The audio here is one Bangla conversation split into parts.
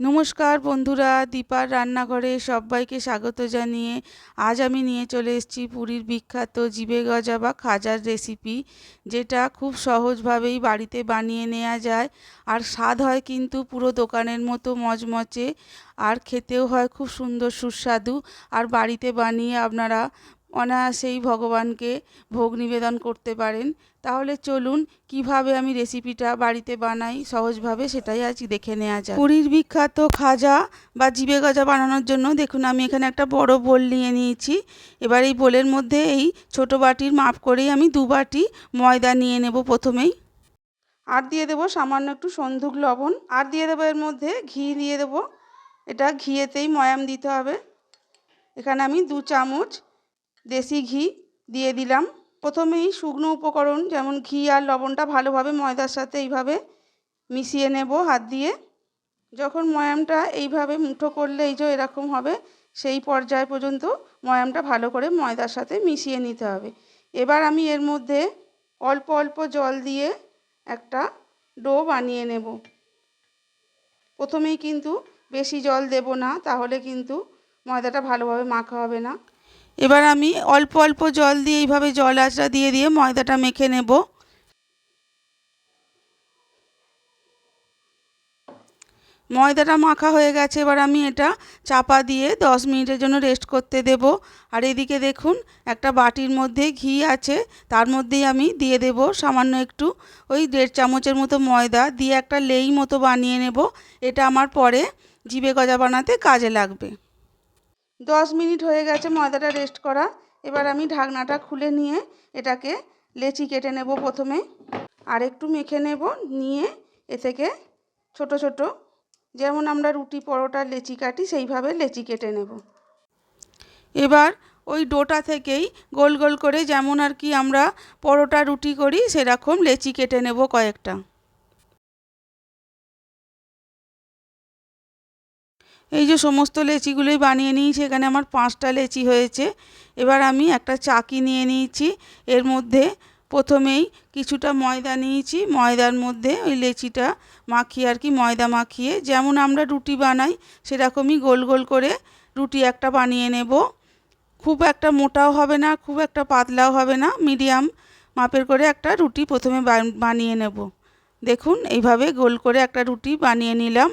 নমস্কার বন্ধুরা, দীপার রান্নাঘরে সবাইকে স্বাগত জানিয়ে আজ আমি নিয়ে চলে এসেছি পুরীর বিখ্যাত জিবে গজা বা খাজার রেসিপি যেটা খুব সহজভাবেই বাড়িতে বানিয়ে নেওয়া যায়। আর স্বাদ হয় কিন্তু পুরো দোকানের মতো মচমচে আর খেতেও হয় খুব সুন্দর সুস্বাদু। আর বাড়িতে বানিয়ে আপনারা অনায়াসেই ভগবানকে ভোগ নিবেদন করতে পারেন। তাহলে চলুন, কীভাবে আমি রেসিপিটা বাড়িতে বানাই সহজভাবে সেটাই আজ দেখে নেওয়া যায় পুরীর বিখ্যাত খাজা বা জিবে গজা বানানোর জন্য দেখুন, আমি এখানে একটা বড় বোল নিয়ে নিয়েছি। এবার এই বোলের মধ্যে এই ছোট বাটির মাপ করেই আমি দু বাটি ময়দা নিয়ে নেব প্রথমেই। আর দিয়ে দেবো সামান্য একটু সন্ধুক লবণ। আর দিয়ে দেবো এর মধ্যে ঘি দিয়ে দেবো। এটা ঘিয়েতেই ময়াম দিতে হবে। এখানে আমি দু চামচ দেশি ঘি দিয়ে দিলাম। প্রথমেই শুকনো উপকরণ যেমন ঘি আর লবণটা ভালোভাবে ময়দার সাথে এইভাবে মিশিয়ে নেব হাত দিয়ে। যখন ময়ামটা এইভাবে মুঠো করলে এই যে এরকম হবে, সেই পর্যায় পর্যন্ত ময়ামটা ভালো করে ময়দার সাথে মিশিয়ে নিতে হবে। এবার আমি এর মধ্যে অল্প অল্প জল দিয়ে একটা ডো বানিয়ে নেব। প্রথমেই কিন্তু বেশি জল দেব না, তাহলে কিন্তু ময়দাটা ভালোভাবে মাখা হবে না। এবার আমি অল্প অল্প জল দিয়ে এইভাবে জল আঁচড়া দিয়ে দিয়ে ময়দাটা মেখে নেব। ময়দাটা মাখা হয়ে গেছে, এবার আমি এটা চাপা দিয়ে দশ মিনিটের জন্য রেস্ট করতে দেব। আর এদিকে দেখুন, একটা বাটির মধ্যে ঘি আছে, তার মধ্যেই আমি দিয়ে দেব সামান্য একটু ওই দেড় চামচের মতো ময়দা দিয়ে একটা লেই মতো বানিয়ে নেব। এটা আমার পরে জিবে গজা বানাতে কাজে লাগবে। দশ মিনিট হয়ে গেছে ময়দাটা রেস্ট করা। এবার আমি ঢাকনাটা খুলে নিয়ে এটাকে লেচি কেটে নেব প্রথমে। আর একটু মেখে নেব, নিয়ে এ থেকে ছোট ছোট, যেমন আমরা রুটি পরোটা লেচি কাটি সেইভাবে লেচি কেটে নেব। এবার ওই ডোটা থেকেই গোল গোল করে যেমন আর কি আমরা পরোটা রুটি করি, সেরকম লেচি কেটে নেব কয়েকটা। এই যে সমস্ত লেচিগুলোই বানিয়ে নিয়েছি, এখানে আমার পাঁচটা লেচি হয়েছে। এবার আমি একটা চাকি নিয়ে নিয়েছি। এর মধ্যে প্রথমেই কিছুটা ময়দা নিয়েছি। ময়দার মধ্যে ওই লেচিটা মাখিয়ে আর কি ময়দা মাখিয়ে, যেমন আমরা রুটি বানাই, সেরকমই গোল গোল করে রুটি একটা বানিয়ে নেব। খুব একটা মোটাও হবে না, খুব একটা পাতলাও হবে না, মিডিয়াম মাপের করে একটা রুটি প্রথমে বানিয়ে নেব। দেখুন, এইভাবে গোল করে একটা রুটি বানিয়ে নিলাম।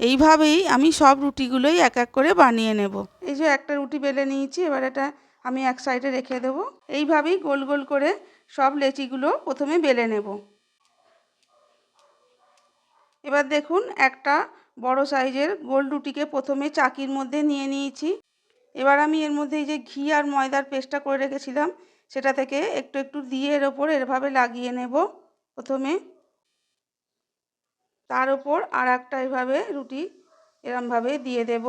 এইভাবেই আমি সব রুটিগুলোই এক এক করে বানিয়ে নেব। এই যে একটা রুটি বেলে নিয়েছি, এবার এটা আমি এক সাইডে রেখে দেবো। এইভাবেই গোল গোল করে সব লেচিগুলো প্রথমে বেলে নেব। এবার দেখুন, একটা বড় সাইজের গোল রুটিকে প্রথমে চাকির মধ্যে নিয়ে নিয়েছি। এবার আমি এর মধ্যে এই যে ঘি আর ময়দার পেস্টটা করে রেখেছিলাম, সেটা থেকে একটু একটু দিয়ে এর ওপর এভাবে লাগিয়ে নেব। প্রথমে তার ওপর আর একটা এভাবে রুটি এরমভাবে দিয়ে দেব।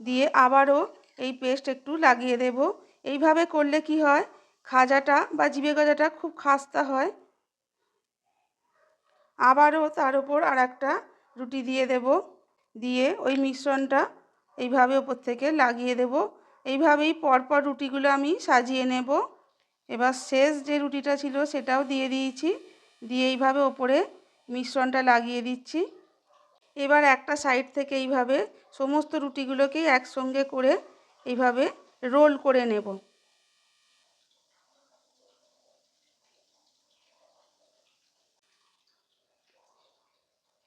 দিয়ে আবারও এই পেস্ট একটু লাগিয়ে দেব। এইভাবে করলে কি হয়? খাজাটা বা জিবে গজাটা খুব খাস্তা হয়। আবারও তার ওপর আর একটা রুটি দিয়ে দেব। দিয়ে ওই মিশ্রণটা এইভাবে ওপর থেকে লাগিয়ে দেব। এইভাবেই পরপর রুটিগুলো আমি সাজিয়ে নেব। এবার শেষ যে রুটিটা ছিল সেটাও দিয়ে দিয়েছি। দিয়ে এইভাবে ওপরে মিশ্রণটা লাগিয়ে দিচ্ছি। এবার একটা সাইড থেকে এইভাবে সমস্ত রুটিগুলোকেই একসঙ্গে করে এইভাবে রোল করে নেব।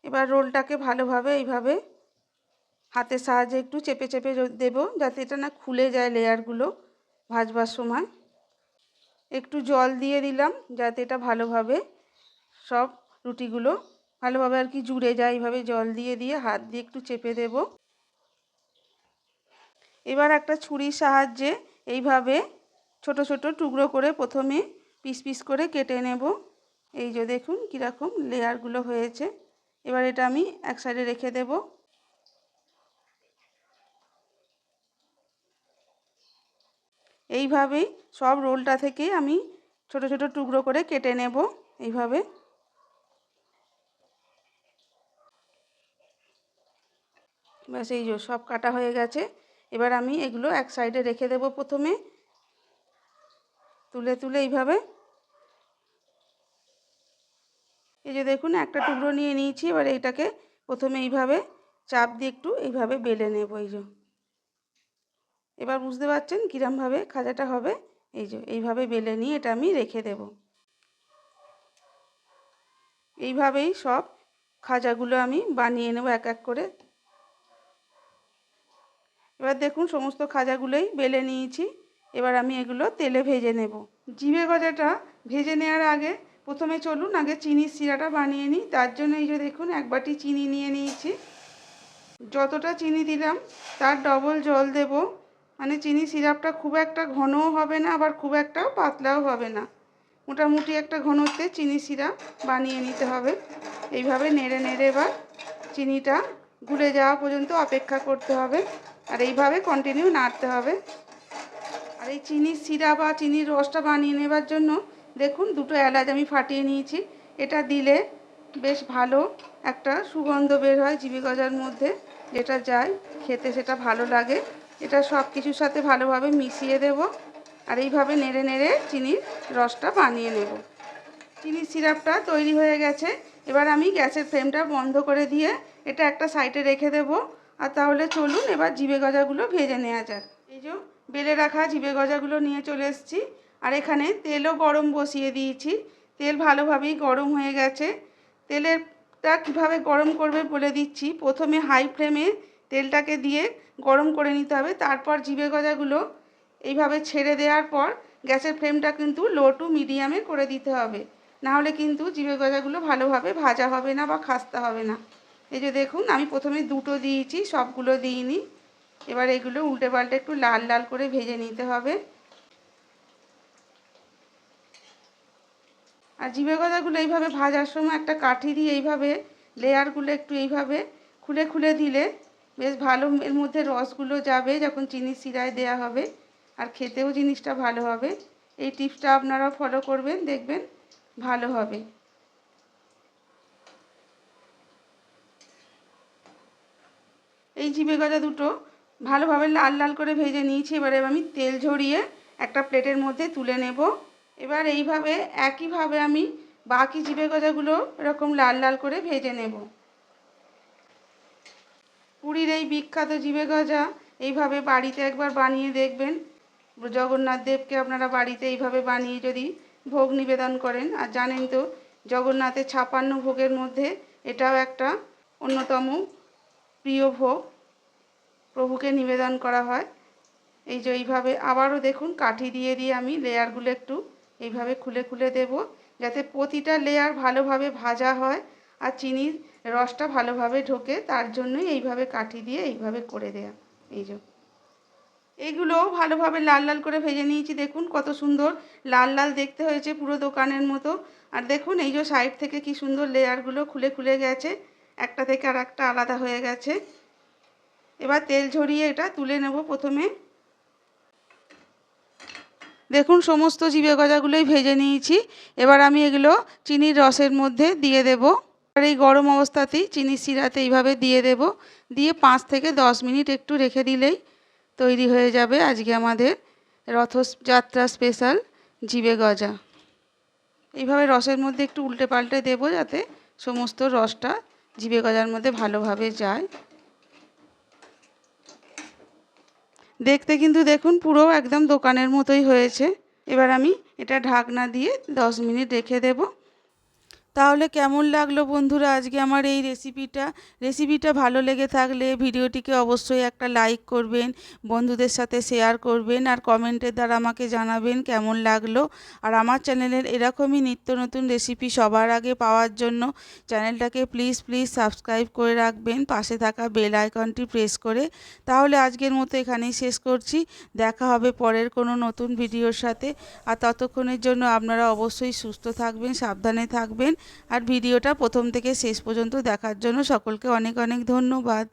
এবার রোলটাকে ভালোভাবে এইভাবে হাতের সাহায্যে একটু চেপে চেপে দেব যাতে এটা না খুলে যায় লেয়ারগুলো ভাজবার সময়। একটু জল দিয়ে দিলাম যাতে এটা ভালোভাবে সব রুটিগুলো ভালোভাবে আর কি জুড়ে যায়, এইভাবে জল দিয়ে দিয়ে হাত দিয়ে একটু চেপে দেব। এবার একটা ছুরির সাহায্যে এইভাবে ছোট ছোট টুকরো করে প্রথমে পিস পিস করে কেটে নেব। এই যে দেখুন কীরকম লেয়ারগুলো হয়েছে। এবার এটা আমি এক সাইডে রেখে দেব। এইভাবেই সব রোলটা থেকে আমি ছোট ছোট টুকরো করে কেটে নেব। এইভাবে ব্যাস, এই যে সব কাটা হয়ে গেছে। এবার আমি এগুলো এক সাইডে রেখে দেব প্রথমে। তুলে তুলে এইভাবে। এই যে দেখুন, একটা টুকরো নিয়ে নিয়েছি। এবার এইটাকে প্রথমে এইভাবে চাপ দিয়ে একটু এইভাবে বেলে নেব, এই যে। এবার বুঝতে পারছেন কীরমভাবে খাজাটা হবে? এই যে, এইভাবে বেলে নিয়ে এটা আমি রেখে দেব। এইভাবেই সব খাজাগুলো আমি বানিয়ে নেব এক এক করে। এবার দেখুন সমস্ত খাজাগুলোই বেলে নিয়েছি। এবার আমি এগুলো তেলে ভেজে নেব। জিভে গজাটা ভেজে নেওয়ার আগে প্রথমে চলুন আগে চিনির শিরাটা বানিয়ে নিই। তার জন্য এই যে দেখুন এক বাটি চিনি নিয়ে নিয়েছি। যতটা চিনি দিলাম তার ডবল জল দেব। মানে চিনি সিরাপটা খুব একটা ঘনও হবে না, আবার খুব একটা পাতলাও হবে না। মোটামুটি একটা ঘনত্বে চিনি সিরাপ বানিয়ে নিতে হবে। এইভাবে নেড়ে নেড়ে এবার চিনিটা গুলে যাওয়া পর্যন্ত অপেক্ষা করতে হবে। আর এইভাবে কন্টিনিউ নাড়তে হবে। আর এই চিনির সিরাপ বা চিনির রসটা বানিয়ে নেবার জন্য দেখুন দুটো এলাচ আমি ফাটিয়ে নিয়েছি। এটা দিলে বেশ ভালো একটা সুগন্ধ বের হয় জিভে গজার মধ্যে, যেটা যায় খেতে সেটা ভালো লাগে। এটা সব কিছুর সাথে ভালোভাবে মিশিয়ে দেব আর এইভাবে নেড়ে নেড়ে চিনির রসটা বানিয়ে নেব। চিনির সিরাপটা তৈরি হয়ে গেছে। এবার আমি গ্যাসের ফ্লেমটা বন্ধ করে দিয়ে এটা একটা সাইডে রেখে দেব। আর তাহলে চলুন এবার জিভে গজাগুলো ভেজে নেওয়া যাক। এই যে বেলে রাখা জিভে গজাগুলো নিয়ে চলে এসেছি। আর এখানে তেলও গরম বসিয়ে দিয়েছি। তেল ভালোভাবেই গরম হয়ে গেছে। তেলেরটা কীভাবে গরম করবে বলে দিচ্ছি। প্রথমে হাই ফ্লেমে তেলটাকে দিয়ে গরম করে নিতে হবে। তারপর জিভে গজাগুলো এইভাবে ছেড়ে দেওয়ার পর গ্যাসের ফ্লেমটা কিন্তু লো টু মিডিয়ামে করে দিতে হবে। নাহলে কিন্তু জিভে গজাগুলো ভালোভাবে ভাজা হবে না বা খাস্তা হবে না। এই যে দেখুন, আমি প্রথমে দুটো দিয়েছি, সবগুলো দিইনি। এবার এগুলো উল্টে পাল্টে একটু লাল লাল করে ভেজে নিতে হবে। আর জিভে গজাগুলো এইভাবে ভাজার সময় একটা কাঠি দিয়ে এইভাবে, লেয়ারগুলো একটু এইভাবে খুলে খুলে দিলে বেশ ভালো এর মধ্যে রসগুলো যাবে যখন চিনি শিরায় দেয়া হবে। আর খেতেও জিনিসটা ভালো হবে। এই টিপসটা আপনারা ফলো করবেন, দেখবেন ভালো হবে। এই জিভে গজা দুটো ভালোভাবে লাল লাল করে ভেজে নিয়েছি। এবারে আমি তেল ঝরিয়ে একটা প্লেটের মধ্যে তুলে নেব। এবার এইভাবে একইভাবে আমি বাকি জিভে গজাগুলো এরকম লাল লাল করে ভেজে নেব। পুরীর এই বিখ্যাত জিভে গজা এইভাবে বাড়িতে একবার বানিয়ে দেখবেন। জগন্নাথ দেবকে আপনারা বাড়িতে এইভাবে বানিয়ে যদি ভোগ নিবেদন করেন, আর জানেন তো, জগন্নাথের ছাপান্ন ভোগের মধ্যে এটাও একটা অন্যতম প্রিয় ভোগ প্রভুকে নিবেদন করা হয়। এই যে এইভাবে আবারও দেখুন, কাঠি দিয়ে দিয়ে আমি লেয়ারগুলো একটু এইভাবে খুলে খুলে দেব, যাতে প্রতিটা লেয়ার ভালোভাবে ভাজা হয় আর চিনির রসটা ভালোভাবে ঢোকে, তার জন্যই এইভাবে কাঠি দিয়ে এইভাবে করে দেয়া। এই যে এইগুলোও ভালোভাবে লাল লাল করে ভেজে নিয়েছি। দেখুন কত সুন্দর লাল লাল দেখতে হয়েছে পুরো দোকানের মতো। আর দেখুন এই যে সাইড থেকে কি সুন্দর লেয়ারগুলো খুলে খুলে গেছে। একটা থেকে আর একটা আলাদা হয়ে গেছে। এবার তেল ঝরিয়ে এটা তুলে নেব প্রথমে। দেখুন, সমস্ত জিবে গজাগুলোই ভেজে নিয়েছি। এবার আমি এগুলো চিনির রসের মধ্যে দিয়ে দেব। আর এই গরম অবস্থাতেই চিনি শিরাতে এইভাবে দিয়ে দেব। দিয়ে পাঁচ থেকে দশ মিনিট একটু রেখে দিলেই তৈরি হয়ে যাবে আজকে আমাদের রথযাত্রা স্পেশাল জিবে গজা। এইভাবে রসের মধ্যে একটু উল্টে পাল্টে দেবো যাতে সমস্ত রসটা জিবে গজার মধ্যে ভালোভাবে যায়। দেখতে কিন্তু দেখুন পুরো একদম দোকানের মতোই হয়েছে। এবার আমি এটা ঢাকনা দিয়ে দশ মিনিট রেখে দেবো। তাহলে কেমন লাগল বন্ধুরা আজকে আমার এই রেসিপিটা রেসিপিটা ভালো লেগে থাকলে ভিডিওটিকে অবশ্যই একটা লাইক করবেন, বন্ধুদের সাথে শেয়ার করবেন আর কমেন্টের দ্বারা আমাকে জানাবেন কেমন লাগল। আর আমার চ্যানেলের এরকমই নিত্য নতুন রেসিপি সবার আগে পাওয়ার জন্য চ্যানেলটাকে প্লিজ প্লিজ সাবস্ক্রাইব করে রাখবেন, পাশে থাকা বেল আইকনটি প্রেস করে। তাহলে আজকের মতো এখানেই শেষ করছি, দেখা হবে পরের কোনো নতুন ভিডিওর সাথে। আর ততক্ষণের জন্য আপনারা অবশ্যই সুস্থ থাকবেন, সাবধানে থাকবেন। আর ভিডিওটা প্রথম থেকে শেষ পর্যন্ত দেখার জন্য সকলকে অনেক অনেক ধন্যবাদ।